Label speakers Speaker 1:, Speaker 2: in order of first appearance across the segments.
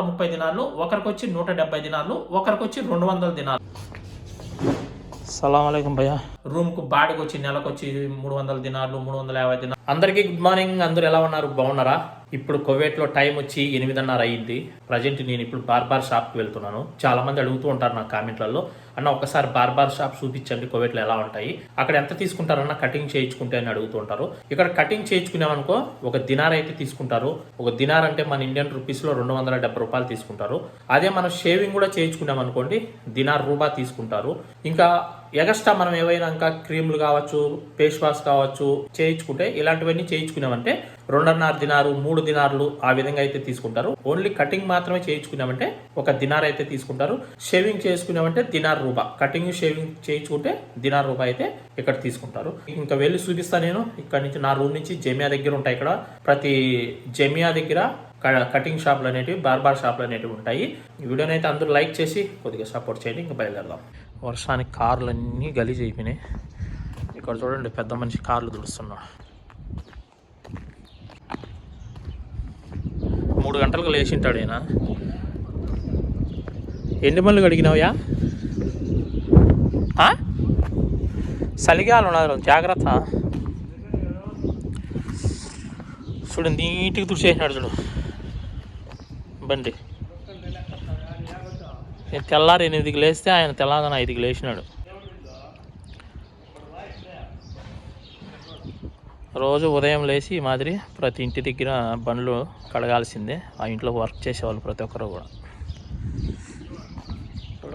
Speaker 1: ముప్పై దినాలు ఒకరికి వచ్చి నూట డెబ్బై దినాలు ఒకరికి వచ్చి రెండు వందల దినాలు. సలాం భయ్య. రూమ్కు బాడికి వచ్చి నెలకు వచ్చి మూడు వందల దినాలు మూడు వందల యాభై దినాలు. అందరికీ గుడ్ మార్నింగ్. అందరూ ఎలా ఉన్నారు? బాగున్నారా? ఇప్పుడు కువైట్లో టైం వచ్చి ఎనిమిదిన్నర అయ్యింది ప్రజెంట్ నేను ఇప్పుడు బార్బార్ షాప్కి వెళ్తున్నాను. చాలా మంది అడుగుతూ ఉంటారు నా కామెంట్లలో. అన్న ఒకసారి బార్బార్ షాప్ చూపించండి కోవిట్లో ఎలా ఉంటాయి. అక్కడ ఎంత తీసుకుంటారన్న కటింగ్ చేయించుకుంటే అని అడుగుతూ ఉంటారు ఇక్కడ కటింగ్ చేయించుకున్నామనుకో ఒక దినార్ అయితే తీసుకుంటారు. ఒక దినార్ అంటే మన ఇండియన్ రూపీస్లో రెండు వందల డెబ్బై రూపాయలు తీసుకుంటారు. అదే మనం షేవింగ్ కూడా చేయించుకున్నాం అనుకోండి దినార్ రూబా తీసుకుంటారు. ఇంకా ఎగస్ట్రా మనం ఏవైనా క్రీములు కావచ్చు ఫేస్ వాష్ కావచ్చు చేయించుకుంటే ఇలాంటివన్నీ చేయించుకున్నామంటే రెండున్నర దినారు మూడు దినార్లు ఆ విధంగా అయితే తీసుకుంటారు. ఓన్లీ కటింగ్ మాత్రమే చేయించుకున్నామంటే ఒక దినార్ అయితే తీసుకుంటారు. షేవింగ్ చేసుకున్నామంటే దినార్ రూపా. కటింగ్ షేవింగ్ చేయించుకుంటే దినార్ రూపా అయితే ఇక్కడ తీసుకుంటారు. ఇంకా వెళ్ళి చూపిస్తాను నేను. ఇక్కడ నుంచి నా రూమ్ నుంచి జమియా దగ్గర ఉంటాయి ఇక్కడ. ప్రతి జమియా దగ్గర కటింగ్ షాప్లు అనేటివి బార్బార్ షాప్లు అనేటివి ఉంటాయి. ఈ వీడియోని అయితే అందరూ లైక్ చేసి కొద్దిగా సపోర్ట్ చేయండి. ఇంకా బయలుదేరదాం. వర్షానికి కార్లు అన్నీ గలీజ్ అయిపోయినాయి. ఇక్కడ చూడండి పెద్ద మనిషి కార్లు దుడుస్తున్నాడు. మూడు గంటలకు లేచింటాడు ఈయన. ఎన్ని పనులు కడిగినావయ్యా చలిగాలు ఉన్నారు జాగ్రత్త. చూడు నీట్గా తుడిచేసినాడు చూడు. బండి. నేను తెల్లారి ఎనిమిదికి లేస్తే ఆయన తెల్లారని ఐదుకి లేచినాడు. రోజు ఉదయం లేచి ఈ మాదిరి ప్రతి ఇంటి దగ్గర బండ్లు కడగాల్సిందే. ఆ ఇంట్లో వర్క్ చేసేవాళ్ళు ప్రతి ఒక్కరు కూడా.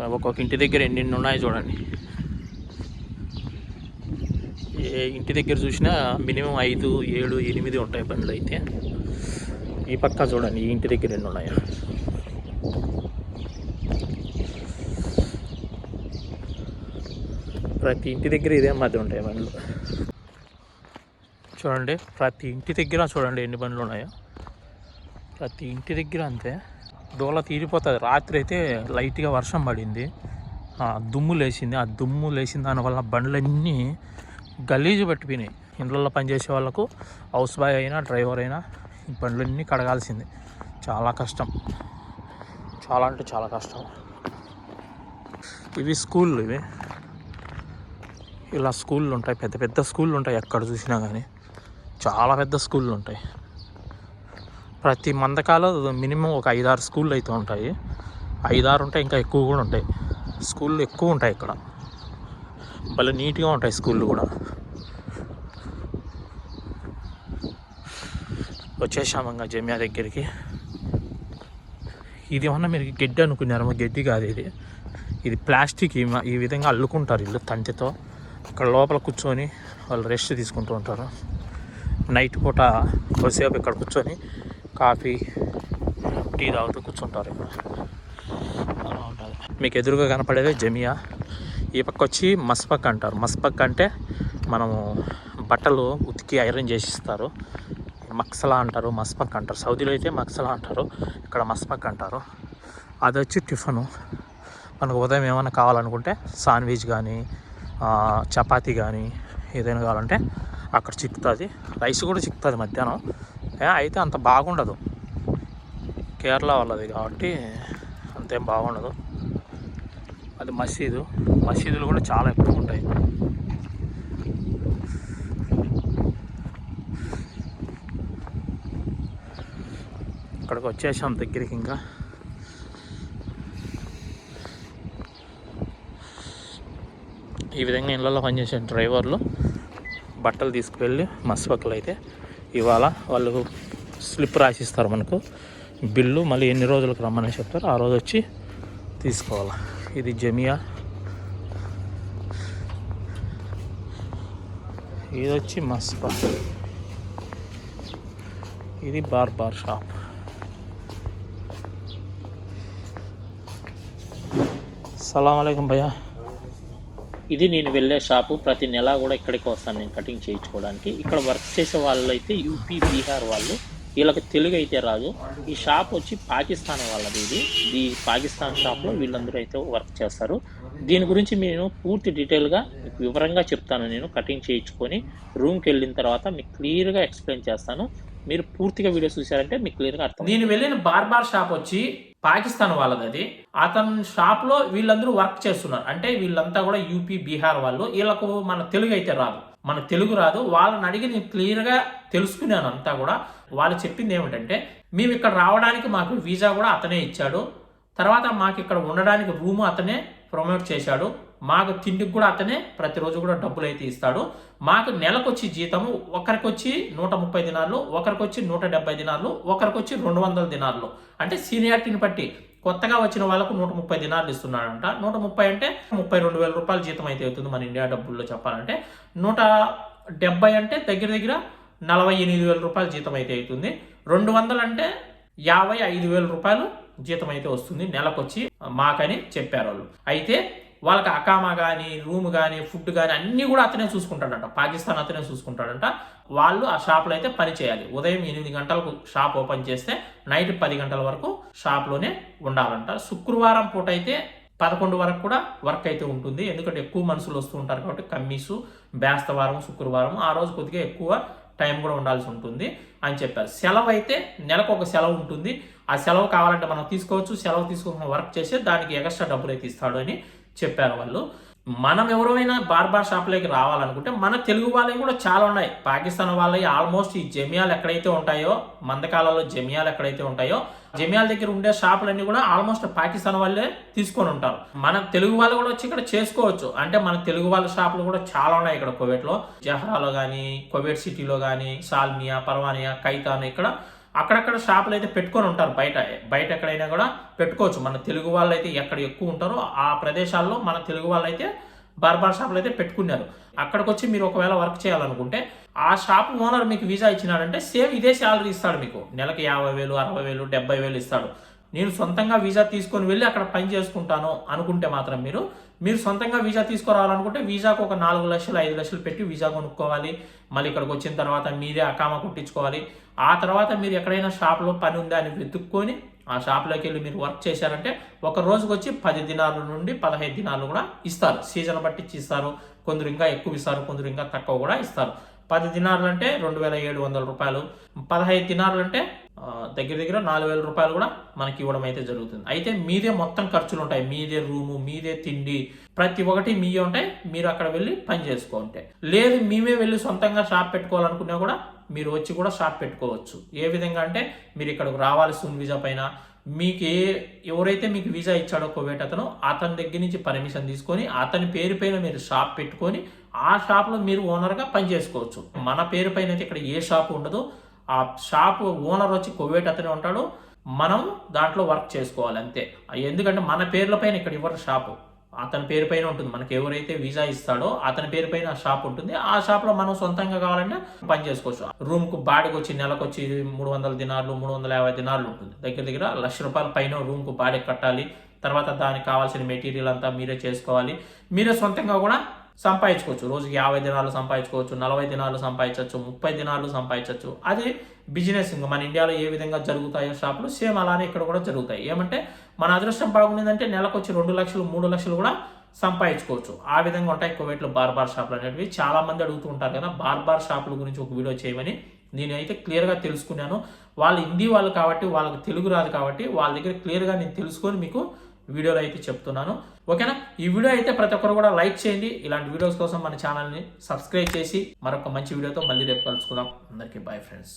Speaker 1: ఒక్కొక్క ఇంటి దగ్గర ఎన్ని ఉన్నాయి చూడండి. ఇంటి దగ్గర చూసినా మినిమం ఐదు ఏడు ఎనిమిది ఉంటాయి బండ్లు అయితే. ఈ పక్క చూడండి ఈ ఇంటి దగ్గర ఎన్ని ఉన్నాయో. ప్రతి ఇంటి దగ్గర ఇదే మధ్య ఉంటాయి బండ్లు. చూడండి ప్రతి ఇంటి దగ్గర చూడండి ఎన్ని బండ్లు ఉన్నాయో. ప్రతి ఇంటి దగ్గర అంతే. దూల తీరిపోతుంది. రాత్రి అయితే లైట్గా వర్షం పడింది. దుమ్ము లేచింది. ఆ దుమ్ము లేచిన దానివల్ల బండ్లన్నీ గలీజు పెట్టిపోయినాయి ఇండ్లలో పనిచేసే వాళ్ళకు హౌస్ బాయ్ అయినా డ్రైవర్ అయినా ఈ బండ్లన్నీ కడగాల్సిందే. చాలా కష్టం. చాలా అంటే చాలా కష్టం. ఇవి స్కూళ్ళు ఇవి. ఇలా స్కూళ్ళు ఉంటాయి. పెద్ద పెద్ద స్కూళ్ళు ఉంటాయి ఎక్కడ చూసినా కానీ చాలా పెద్ద స్కూళ్ళు ఉంటాయి. ప్రతి మందకాలో మినిమం ఒక ఐదారు స్కూళ్ళు అయితే ఉంటాయి. ఐదారు ఉంటాయి ఇంకా ఎక్కువ కూడా ఉంటాయి. స్కూళ్ళు ఎక్కువ ఉంటాయి ఇక్కడ. భలే నీట్గా ఉంటాయి స్కూళ్ళు కూడా. వచ్చేసాము ఇంకా జమియా దగ్గరికి. ఇది ఏమన్నా మీరు గడ్డి అనుకున్నారమ్మా గడ్డి కాదు ఇది. ఇది ప్లాస్టిక్. ఈ ఈ విధంగా అల్లుకుంటారు ఇల్లు తంతితో. ఇక్కడ లోపల కూర్చొని వాళ్ళు రెస్ట్ తీసుకుంటూ ఉంటారు. నైట్ పూట కొద్దిసేపు ఇక్కడ కూర్చొని కాఫీ టీ తాగుతూ కూర్చుంటారు ఇక్కడ. అలా ఉంటుంది. మీకు ఎదురుగా కనపడేదే జమియా. ఈ పక్క వచ్చి మస్పక్ అంటారు. మస్పక్ అంటే మనము బట్టలు ఉతికి ఐరన్ చేసి ఇస్తారు మక్సలా అంటారు మస్పక్ అంటారు. సౌదీలో అయితే మక్సలా అంటారు ఇక్కడ మస్పక్ అంటారు. అది వచ్చి టిఫను. మనకు ఉదయం ఏమైనా కావాలనుకుంటే శాండ్విచ్ కానీ చపాతి కానీ ఏదైనా కావాలంటే అక్కడ చిక్కుతుంది. రైస్ కూడా చిక్కుతుంది మధ్యాహ్నం. అయితే అంత బాగుండదు. కేరళ వాళ్ళది కాబట్టి అంతేం బాగుండదు. అది మసీదు. మసీదులు కూడా చాలా ఎక్కువ ఉంటాయి. ఇక్కడికి వచ్చేసాం దగ్గరికి ఇంకా. ఈ విధంగా ఇళ్ళలో పనిచేసే డ్రైవర్లు బట్టలు తీసుకువెళ్ళి మస్పక్కలు అయితే ఇవాళ వాళ్ళు స్లిప్ రాసిస్తారు మనకు. బిల్లు మళ్ళీ ఎన్ని రోజులకు రమ్మని చెప్తారు ఆ రోజు వచ్చి తీసుకోవాలి. ఇది జమియా. ఇది వచ్చి మస్బా ఇది బార్ బార్ షాప్. సలాం భయ్యా. ఇది నేను వెళ్ళే షాపు. ప్రతి నెల కూడా ఇక్కడికి వస్తాను నేను కటింగ్ చేయించుకోవడానికి. ఇక్కడ వర్క్ చేసే వాళ్ళు అయితే యూపీ బీహార్ వాళ్ళు. వీళ్ళకి తెలుగు అయితే రాదు. ఈ షాప్ వచ్చి పాకిస్తాన్ వాళ్ళది ఇది. ఈ పాకిస్తాన్ షాప్లో వీళ్ళందరూ అయితే వర్క్ చేస్తారు. దీని గురించి నేను పూర్తి డీటెయిల్గా మీకు వివరంగా చెప్తాను. నేను కటింగ్ చేయించుకొని రూమ్కి వెళ్ళిన తర్వాత మీకు క్లియర్గా ఎక్స్ప్లెయిన్ చేస్తాను. మీరు పూర్తిగా వీడియో చూసారంటే మీకు క్లియర్గా అర్థం నేను వెళ్ళిన బార్బార్ షాప్ వచ్చి పాకిస్తాన్ వాళ్ళది అది అతని షాప్లో వీళ్ళందరూ వర్క్ చేస్తున్నారు. అంటే వీళ్ళంతా కూడా యూపీ బీహార్ వాళ్ళు. వీళ్ళకు మన తెలుగు అయితే రాదు. మన తెలుగు రాదు. వాళ్ళని అడిగి నేను క్లియర్గా తెలుసుకున్నాను అంతా కూడా. వాళ్ళు చెప్పింది ఏమిటంటే మేము ఇక్కడ రావడానికి మాకు వీసా కూడా అతనే ఇచ్చాడు. తర్వాత మాకు ఇక్కడ ఉండడానికి రూము అతనే ప్రమోట్ చేశాడు. మాకు తిండికి కూడా అతనే ప్రతిరోజు కూడా డబ్బులు అయితే ఇస్తాడు. మాకు నెలకొచ్చి జీతము ఒకరికి వచ్చి నూట ముప్పై దినాలు ఒకరికి వచ్చి నూట డెబ్బై దినాలు ఒకరికి వచ్చి రెండు వందల దినాలు అంటే సీనియారిటీని బట్టి కొత్తగా వచ్చిన వాళ్ళకు నూట ముప్పై దినాలు ఇస్తున్నాడంట. నూట ముప్పై అంటే ముప్పై రెండు వేల రూపాయల జీతం అయితే అవుతుంది మన ఇండియా డబ్బుల్లో చెప్పాలంటే. నూట డెబ్బై అంటే దగ్గర దగ్గర నలభై ఎనిమిది వేల రూపాయల జీతం అయితే అవుతుంది. రెండు వందలు అంటే యాభై ఐదు వేల రూపాయలు జీతం అయితే వస్తుంది నెలకొచ్చి మాకని చెప్పారు వాళ్ళు. అయితే వాళ్ళకి అకామా కానీ రూమ్ కానీ ఫుడ్ కానీ అన్నీ కూడా అతనే చూసుకుంటాడంట. పాకిస్తాన్ అతనే చూసుకుంటాడంట. వాళ్ళు ఆ షాప్లో అయితే పని చేయాలి. ఉదయం ఎనిమిది గంటలకు షాప్ ఓపెన్ చేస్తే నైట్ పది గంటల వరకు షాప్లోనే ఉండాలంట. శుక్రవారం పూట అయితే పదకొండు వరకు కూడా వర్క్ అయితే ఉంటుంది. ఎందుకంటే ఎక్కువ మనుషులు వస్తూ ఉంటారు కాబట్టి కమ్మీసు బేస్తవారం శుక్రవారం ఆ రోజు కొద్దిగా ఎక్కువ టైం కూడా ఉండాల్సి ఉంటుంది అని చెప్పారు. సెలవు అయితే నెలకు ఒక సెలవు ఉంటుంది. ఆ సెలవు కావాలంటే మనం తీసుకోవచ్చు. సెలవు తీసుకుని వర్క్ చేసి దానికి ఎక్స్ట్రా డబ్బులు అయితే ఇస్తాడు అని చెప్పారు వాళ్ళు. మనం ఎవరైనా బార్బార్ షాప్లోకి రావాలనుకుంటే మన తెలుగు వాళ్ళవి కూడా చాలా ఉన్నాయి. పాకిస్తాన్ వాళ్ళవి ఆల్మోస్ట్ ఈ జమియాలు ఎక్కడైతే ఉంటాయో మందకాలలో జమియాలు ఎక్కడైతే ఉంటాయో జమియాల దగ్గర ఉండే షాపులన్నీ కూడా ఆల్మోస్ట్ పాకిస్తాన్ వాళ్ళే తీసుకొని ఉంటారు. మన తెలుగు వాళ్ళు కూడా వచ్చి ఇక్కడ చేసుకోవచ్చు. అంటే మన తెలుగు వాళ్ళ షాపులు కూడా చాలా ఉన్నాయి ఇక్కడ కోవిడ్లో. జహరాలో కానీ కోవిడ్ సిటీలో కానీ సాల్మియా పర్వానియా కైతాన్ ఇక్కడ అక్కడక్కడ షాపులు అయితే పెట్టుకొని ఉంటారు బయట బయట ఎక్కడైనా కూడా పెట్టుకోవచ్చు. మన తెలుగు వాళ్ళు అయితే ఎక్కడ ఎక్కువ ఉంటారో ఆ ప్రదేశాల్లో మన తెలుగు వాళ్ళు అయితే బార్బార్ షాపులు అయితే పెట్టుకున్నారు. అక్కడికి వచ్చి మీరు ఒకవేళ వర్క్ చేయాలనుకుంటే ఆ షాప్ ఓనర్ మీకు వీసా ఇచ్చినాడంటే సేమ్ ఇదే శాలరీ ఇస్తాడు మీకు. నెలకి యాభై వేలు అరవై వేలు డెబ్బై వేలు ఇస్తాడు. నేను సొంతంగా వీసా తీసుకొని వెళ్ళి అక్కడ పని చేసుకుంటాను అనుకుంటే మాత్రం మీరు మీరు సొంతంగా వీసా తీసుకురావాలనుకుంటే వీసాకు ఒక నాలుగు లక్షలు ఐదు లక్షలు పెట్టి వీసా కొనుక్కోవాలి. మళ్ళీ ఇక్కడికి వచ్చిన తర్వాత మీరే అకామ కుట్టించుకోవాలి. ఆ తర్వాత మీరు ఎక్కడైనా షాప్లో పని ఉందా అని వెతుక్కొని ఆ షాప్లోకి వెళ్ళి మీరు వర్క్ చేశారంటే ఒక రోజుకి వచ్చి పది దినాల నుండి పదహైదు దినాలు కూడా ఇస్తారు. సీజన్ బట్టి ఇస్తారు. కొందరు ఇంకా ఎక్కువ ఇస్తారు కొందరు ఇంకా తక్కువ కూడా ఇస్తారు. పది దినాలు అంటే రెండు వేల ఏడు వందల రూపాయలు. పదహైదు దినాలు అంటే దగ్గర దగ్గర నాలుగు వేల రూపాయలు కూడా మనకి ఇవ్వడం అయితే జరుగుతుంది. అయితే మీదే మొత్తం ఖర్చులు ఉంటాయి. మీదే రూము మీదే తిండి ప్రతి ఒక్కటి మీయే ఉంటాయి. మీరు అక్కడ వెళ్ళి పని చేసుకోంటే లేదు మేమే వెళ్ళి సొంతంగా షాప్ పెట్టుకోవాలనుకున్నా కూడా మీరు వచ్చి కూడా షాప్ పెట్టుకోవచ్చు. ఏ విధంగా అంటే మీరు ఇక్కడికి రావాల్సి ఉంది వీజా పైన మీకు ఏ ఎవరైతే మీకు వీసా ఇచ్చాడో కోవేట్ అతను అతని దగ్గర నుంచి పర్మిషన్ తీసుకొని అతని పేరు పైన మీరు షాప్ పెట్టుకొని ఆ షాప్లో మీరు ఓనర్గా పని చేసుకోవచ్చు. మన పేరు పైన అయితే ఇక్కడ ఏ షాప్ ఉండదు. ఆ షాప్ ఓనర్ వచ్చి కోవేట్ అతనే ఉంటాడు. మనం దాంట్లో వర్క్ చేసుకోవాలి అంతే. ఎందుకంటే మన పేర్ల పైన ఇక్కడ ఇవ్వరు షాపు. అతని పేరు పైన ఉంటుంది. మనకి ఎవరైతే వీసా ఇస్తాడో అతని పేరు పైన ఆ షాప్ ఉంటుంది. ఆ షాప్లో మనం సొంతంగా కావాలంటే పని చేసుకోవచ్చు. రూమ్కు బాడికి వచ్చి నెలకు వచ్చి మూడు వందల దినాలు మూడు వందల యాభై దినాలు ఉంటుంది. దగ్గర దగ్గర లక్ష రూపాయల పైన రూమ్కు బాడీ కట్టాలి. తర్వాత దానికి కావాల్సిన మెటీరియల్ అంతా మీరే చేసుకోవాలి. మీరే సొంతంగా కూడా సంపాదించుకోవచ్చు. రోజుకి యాభై దినాలు సంపాదించుకోవచ్చు నలభై దినాలు సంపాదించవచ్చు ముప్పై దినాలు సంపాదించవచ్చు. అది బిజినెస్ ఇంకా మన ఇండియాలో ఏ విధంగా జరుగుతాయో షాపులు సేమ్ అలానే ఇక్కడ కూడా జరుగుతాయి. ఏమంటే మన అదృష్టం బాగుండిందంటే నెలకు వచ్చి రెండు లక్షలు మూడు లక్షలు కూడా సంపాదించుకోవచ్చు. ఆ విధంగా ఉంటాయి కువైట్లో బార్బార్ షాపులు అనేటివి. చాలా మంది అడుగుతూ ఉంటారు కదా బార్బార్ షాపుల గురించి ఒక వీడియో చేయమని. నేనైతే క్లియర్గా తెలుసుకున్నాను. వాళ్ళు హిందీ వాళ్ళు కాబట్టి వాళ్ళకి తెలుగు రాదు కాబట్టి వాళ్ళ దగ్గర క్లియర్గా నేను తెలుసుకొని మీకు వీడియోలో అయితే చెప్తున్నాను. ఓకేనా? ఈ వీడియో అయితే ప్రతి ఒక్కరు కూడా లైక్ చేయండి. ఇలాంటి వీడియోస్ కోసం మన ఛానల్ని సబ్స్క్రైబ్ చేసి మరొక మంచి వీడియోతో మళ్ళీ రేపు కలుసుకుందాం. అందరికీ బాయ్ ఫ్రెండ్స్